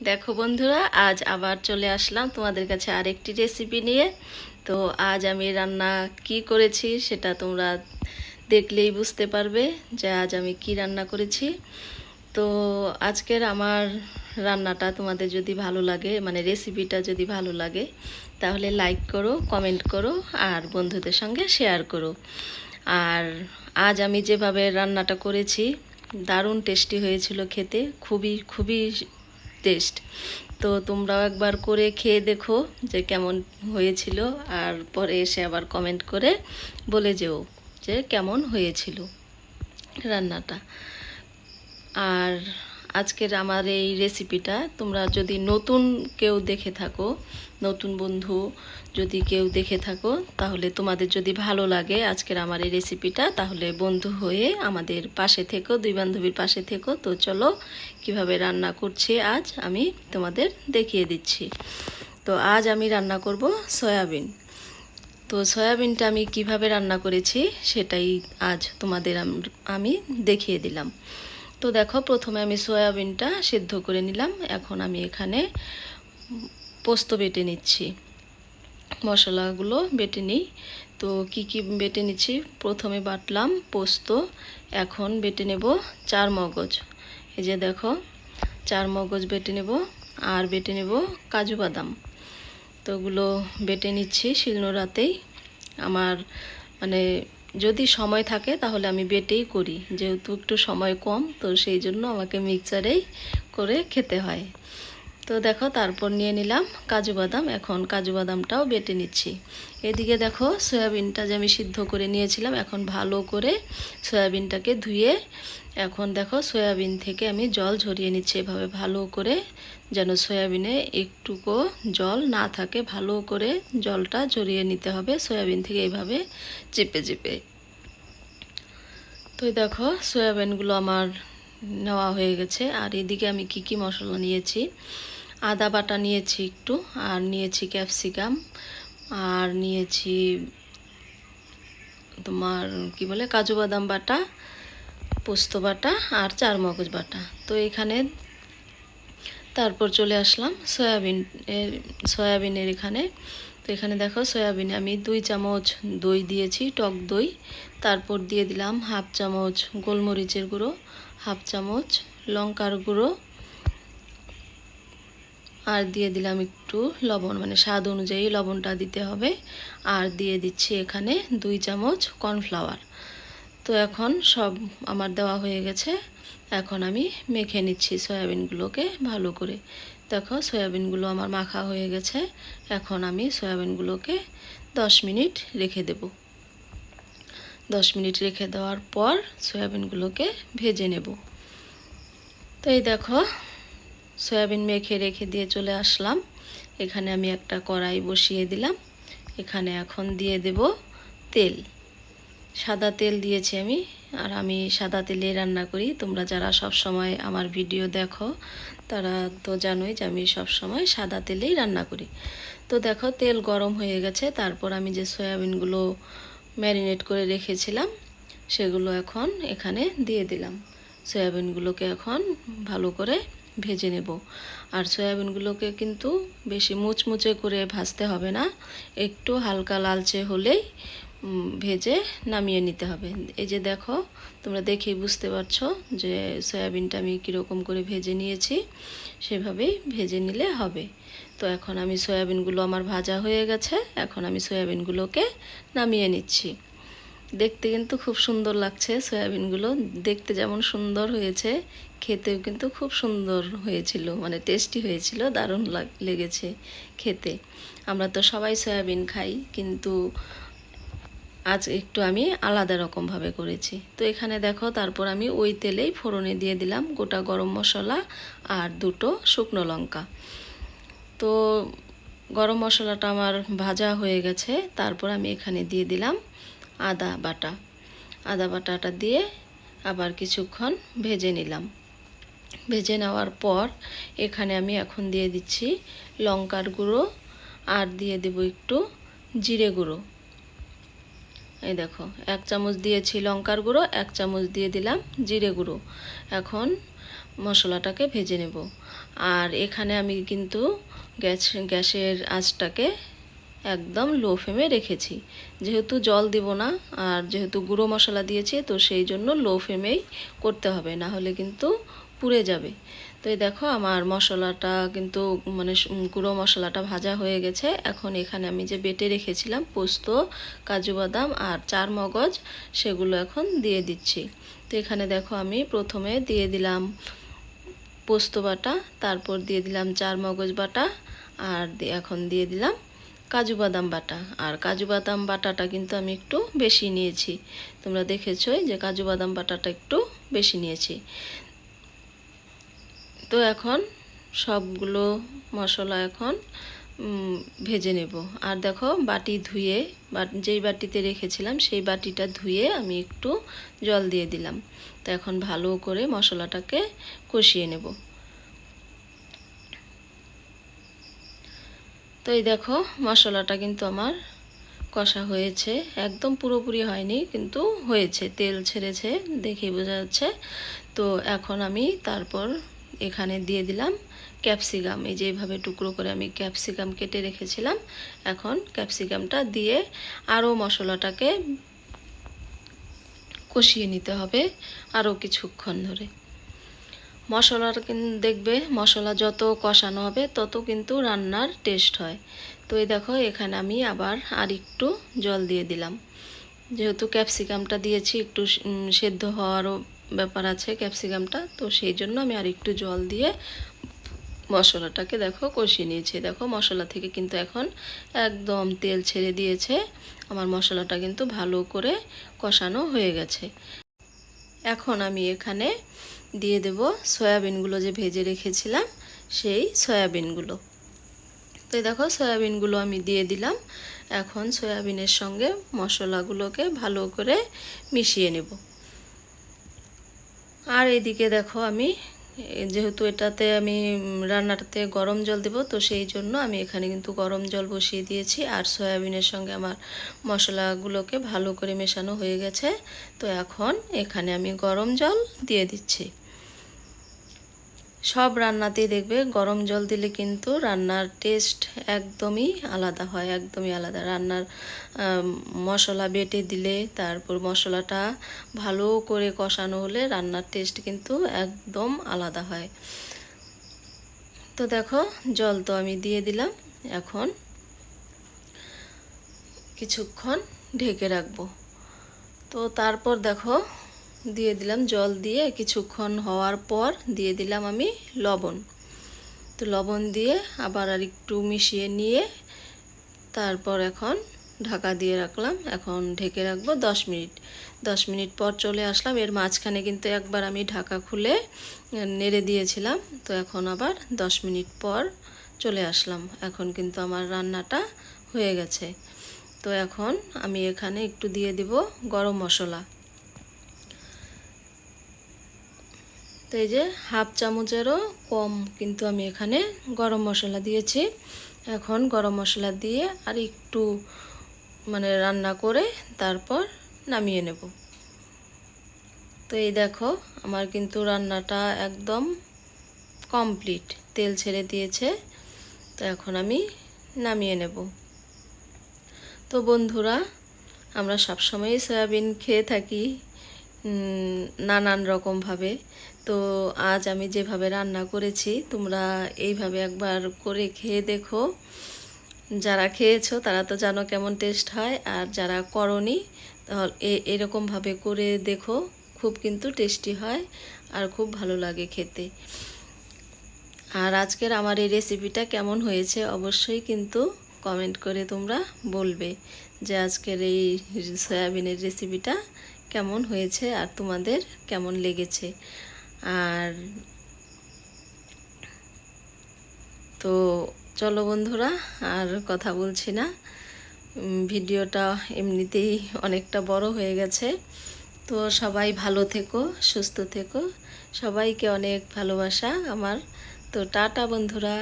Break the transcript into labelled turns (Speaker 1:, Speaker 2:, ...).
Speaker 1: দেখো বন্ধুরা, আজ আবার চলে আসলাম তোমাদের কাছে আরেকটি রেসিপি নিয়ে। তো আজ আমি রান্না কি করেছি সেটা তোমরা দেখলেই বুঝতে পারবে যে আজ আমি কি রান্না করেছি। তো আজকের আমার রান্নাটা তোমাদের যদি ভালো লাগে মানে রেসিপিটা যদি ভালো লাগে, তাহলে লাইক করো কমেন্ট করো, আর বন্ধুদের সঙ্গে শেয়ার করো। আর আজ আমি যেভাবে রান্নাটা করেছি, দারুণ টেস্টি হয়েছিল খেতে, খুবই খুবই টেস্ট তো তোমরাও একবার করে খেয়ে দেখো যে কেমন হয়েছিল। আর পরে এসে আবার কমেন্ট করে বলে যেও যে কেমন হয়েছিল রান্নাটা। আর আজকের আমার এই রেসিপিটা তোমরা যদি নতুন কেউ দেখে থাকো, নতুন বন্ধু যদি কেউ দেখে থাকো, তাহলে তোমাদের যদি ভালো লাগে আজকের আমার এই রেসিপিটা তাহলে বন্ধু হয়ে আমাদের পাশে থেকো, দুই বান্ধবীর পাশে থেকো। তো চলো, কীভাবে রান্না করছি আজ আমি তোমাদের দেখিয়ে দিচ্ছি। তো আজ আমি রান্না করব সয়াবিন। তো সয়াবিনটা আমি কীভাবে রান্না করেছি, সেটাই আজ তোমাদের আমি দেখিয়ে দিলাম। তো দেখো, প্রথমে আমি সয়াবিনটা সিদ্ধ করে নিলাম। এখন আমি এখানে পোস্ত বেটে নিচ্ছি। মশলাগুলো বেটে নিই। তো কি কি বেটে নিচ্ছি? প্রথমে বাটলাম পোস্ত। এখন বেটে নেব চার মগজ। এই যে দেখো, চার মগজ বেটে নেব আর বেটে নেব কাজু বাদাম। তো ওগুলো বেটে নিচ্ছি শিলনোড়াতেই। আমার মানে যদি সময় থাকে তাহলে আমি বেটেই করি। যেহেতু একটু সময় কম, তো সেই জন্য আমাকে মিক্সারেই করে খেতে হয়। তো দেখো, তারপর নিয়ে নিলাম কাজু বাদাম। এখন কাজু বাদামটাও বেটে নিচ্ছি। এদিকে দেখো, সয়াবিনটা যে আমি সিদ্ধ করে নিয়েছিলাম, এখন ভালো করে সয়াবিনটাকে ধুয়ে এখন দেখো, সয়াবিন থেকে আমি জল ঝরিয়ে নিচ্ছি এভাবে ভালো করে, যেন সয়াবিনে একটুকু জল না থাকে। ভালো করে জলটা ঝরিয়ে নিতে হবে সয়াবিন থেকে এইভাবে চেপে চেপে। তো দেখো, সয়াবিনগুলো আমার নেওয়া হয়ে গেছে। আর এদিকে আমি কি কি মশলা নিয়েছি? আদা বাটা নিয়েছি একটু, আর নিয়েছি ক্যাপসিকাম, আর নিয়েছি তোমার কি বলে, কাজু বাদাম বাটা, পোস্ত বাটা, আর চার মগজ বাটা। তো এখানে তারপর চলে আসলাম সয়াবিন সয়াবিনের এখানে। তো এখানে দেখো সয়াবিনে আমি দুই চামচ দই দিয়েছি, টক দই। তারপর দিয়ে দিলাম হাফ চামচ গোলমরিচের গুঁড়ো, হাফ চামচ লঙ্কার গুঁড়ো আর দিয়ে দিলাম একটু লবণ মানে স্বাদ অনুযায়ী লবণটা দিতে হবে। আর দিয়ে দিচ্ছি এখানে দুই চামচ কর্নফ্লাওয়ার। তো এখন সব আমার দেওয়া হয়ে গেছে। এখন আমি মেখে নিচ্ছি সয়াবিনগুলোকে ভালো করে। দেখো, সয়াবিনগুলো আমার মাখা হয়ে গেছে। এখন আমি সয়াবিনগুলোকে দশ মিনিট রেখে দেব। দশ মিনিট রেখে দেওয়ার পর সয়াবিনগুলোকে ভেজে নেব। তো এই দেখো সয়াবিন মেখে রেখে দিয়ে চলে আসলাম। এখানে আমি একটা কড়াই বসিয়ে দিলাম। এখানে এখন দিয়ে দেব তেল। সাদা তেল দিয়েছি আমি, আর আমি সাদা তেলে রান্না করি। তোমরা যারা সব সময় আমার ভিডিও দেখো, তারা তো জানোই যে আমি সব সময় সাদা তেলেই রান্না করি। তো দেখো, তেল গরম হয়ে গেছে। তারপর আমি যে সয়াবিনগুলো ম্যারিনেট করে রেখেছিলাম, সেগুলো এখন এখানে দিয়ে দিলাম। সয়াবিনগুলোকে এখন ভালো করে ভেজে নেব। আর সয়াবিনগুলোকে কিন্তু বেশি মুচমুচে করে ভাজতে হবে না। একটু হালকা লালচে হলেই ভেজে নামিয়ে নিতে হবে। এই যে দেখো, তোমরা দেখেই বুঝতে পারছ যে সয়াবিনটা আমি কীরকম করে ভেজে নিয়েছি। সেভাবেই ভেজে নিলে হবে। তো এখন আমি সয়াবিনগুলো আমার ভাজা হয়ে গেছে। এখন আমি সয়াবিনগুলোকে নামিয়ে নিচ্ছি। দেখতে কিন্তু খুব সুন্দর লাগছে সয়াবিনগুলো। দেখতে যেমন সুন্দর হয়েছে খেতেও কিন্তু খুব সুন্দর হয়েছিল মানে টেস্টি হয়েছিল, দারুণ লেগেছে খেতে। আমরা তো সবাই সয়াবিন খাই, কিন্তু আজ একটু আমি আলাদা রকমভাবে করেছি। তো এখানে দেখো, তারপর আমি ওই তেলেই ফোড়নে দিয়ে দিলাম গোটা গরম মশলা আর দুটো শুকনো লঙ্কা। তো গরম মশলাটা আমার ভাজা হয়ে গেছে, তারপর আমি এখানে দিয়ে দিলাম আদা বাটা। আদা বাটাটা দিয়ে আবার কিছুক্ষণ ভেজে নিলাম। ভেজে নেওয়ার পর এখানে আমি এখন দিয়ে দিচ্ছি লঙ্কার গুঁড়ো আর দিয়ে দেব একটু জিরে গুঁড়ো। এই দেখো, এক চামচ দিয়েছি লঙ্কার গুঁড়ো, এক চামচ দিয়ে দিলাম জিরে গুঁড়ো। এখন মশলাটাকে ভেজে নেব। আর এখানে আমি কিন্তু গ্যাস, গ্যাসের আঁচটাকে একদম লো ফ্লেমে রেখেছি। যেহেতু জল দিব না আর যেহেতু গুঁড়ো মশলা দিয়েছি, তো সেই জন্য লো ফ্লেমেই করতে হবে। না হলে কিন্তু পুড়ে যাবে। তো এই দেখো আমার মশলাটা কিন্তু মানে গুঁড়ো মশলাটা ভাজা হয়ে গেছে। এখন এখানে আমি যে বেটে রেখেছিলাম পোস্ত, কাজু বাদাম আর চার মগজ, সেগুলো এখন দিয়ে দিচ্ছি। তো এখানে দেখো আমি প্রথমে দিয়ে দিলাম পোস্ত বাটা, তারপর দিয়ে দিলাম চার মগজ বাটা, আর এখন দিয়ে দিলাম কাজু বাদাম বাটা। আর কাজু বাদাম বাটাটা কিন্তু আমি একটু বেশি নিয়েছি। তোমরা দেখেছোই যে কাজু বাদাম বাটাটা একটু বেশি নিয়েছি। তো এখন সবগুলো মশলা এখন ভেজে নেব। আর দেখো বাটি ধুয়ে যেই বাটিতে রেখেছিলাম সেই বাটিটা ধুয়ে আমি একটু জল দিয়ে দিলাম। তো এখন ভালো করে মশলাটাকে কষিয়ে নেব। তো এই দেখো মশলাটা কিন্তু আমার কষা হয়েছে। একদম পুরোপুরি হয়নি, কিন্তু হয়েছে। তেল ছেড়েছে, দেখেই বোঝা যাচ্ছে। তো এখন আমি তারপর এখানে দিয়ে দিলাম ক্যাপসিকাম। এই যে এইভাবে টুকরো করে আমি ক্যাপসিকাম কেটে রেখেছিলাম। এখন ক্যাপসিকামটা দিয়ে আরও মশলাটাকে কষিয়ে নিতে হবে আরও কিছুক্ষণ ধরে। মশলার দেখবে মশলা যত কষানো হবে তত কিন্তু রান্নার টেস্ট হয়। তো এই দেখো এখানে আমি আবার আর একটু জল দিয়ে দিলাম। যেহেতু ক্যাপসিকামটা দিয়েছি একটু সেদ্ধ হওয়ারও ব্যাপার আছে ক্যাপসিকামটা, তো সেই জন্য আমি আর একটু জল দিয়ে মশলাটাকে দেখো কষিয়ে নিয়েছি। দেখো মশলা থেকে কিন্তু এখন একদম তেল ছেড়ে দিয়েছে। আমার মশলাটা কিন্তু ভালো করে কষানো হয়ে গেছে। এখন আমি এখানে দিয়ে দেব সয়াবিনগুলো যে ভেজে রেখেছিলাম, সেই সয়াবিনগুলো। তো দেখো সয়াবিনগুলো আমি দিয়ে দিলাম। এখন সয়াবিনের সঙ্গে মশলাগুলোকে ভালো করে মিশিয়ে নেব। আর এদিকে দেখো আমি যেহেতু এটাতে আমি রান্নাটাতে গরম জল দেব, তো সেই জন্য আমি এখানে কিন্তু গরম জল বসিয়ে দিয়েছি। আর সয়াবিনের সঙ্গে আমার মশলাগুলোকে ভালো করে মেশানো হয়ে গেছে। তো এখন এখানে আমি গরম জল দিয়ে দিচ্ছি। সব রান্নাতেই দেখবে গরম জল দিলে কিন্তু রান্নার টেস্ট একদমই আলাদা হয়, একদমই আলাদা। রান্নার মশলা বেটে দিলে, তারপর মশলাটা ভালো করে কষানো হলে রান্নার টেস্ট কিন্তু একদম আলাদা হয়। তো দেখো, জল তো আমি দিয়ে দিলাম। এখন কিছুক্ষণ ঢেকে রাখব। তো তারপর দেখো দিয়ে দিলাম জল দিয়ে কিছুক্ষণ হওয়ার পর দিয়ে দিলাম আমি লবণ। তো লবণ দিয়ে আবার আর একটু মিশিয়ে নিয়ে তারপর এখন ঢাকা দিয়ে রাখলাম। এখন ঢেকে রাখব দশ মিনিট। দশ মিনিট পর চলে আসলাম। এর মাঝখানে কিন্তু একবার আমি ঢাকা খুলে নেড়ে দিয়েছিলাম। তো এখন আবার দশ মিনিট পর চলে আসলাম। এখন কিন্তু আমার রান্নাটা হয়ে গেছে। তো এখন আমি এখানে একটু দিয়ে দিব গরম মশলা। তো এই যে হাফ চামচেরও কম কিন্তু আমি এখানে গরম মশলা দিয়েছি। এখন গরম মশলা দিয়ে আর একটু মানে রান্না করে তারপর নামিয়ে নেব। তো এই দেখো, আমার কিন্তু রান্নাটা একদম কমপ্লিট। তেল ছেড়ে দিয়েছে, তো এখন আমি নামিয়ে নেব। তো বন্ধুরা, আমরা সবসময়ই সয়াবিন খেয়ে থাকি। নানান রকমভাবে। তো আজ আমি যেভাবে রান্না করেছি, তোমরা এইভাবে একবার করে খেয়ে দেখো। যারা খেয়েছো, তারা তো জানো কেমন টেস্ট হয়, আর যারা করনি, তাহলে এরকমভাবে করে দেখো, খুব কিন্তু টেস্টি হয় আর খুব ভালো লাগে খেতে। আর আজকের আমার এই রেসিপিটা কেমন হয়েছে, অবশ্যই কিন্তু কমেন্ট করে তোমরা বলবে যে আজকের এই সয়াবিনের রেসিপিটা কেমন হয়েছে আর তোমাদের কেমন লেগেছে? আর তো চলো বন্ধুরা, আর কথা বলছি না। ভিডিওটা এমনিতেই অনেকটা বড় হয়ে গেছে। তো সবাই ভালো থেকো, সুস্থ থেকো। সবাইকে অনেক ভালোবাসা আমার। তো টাটা বন্ধুরা।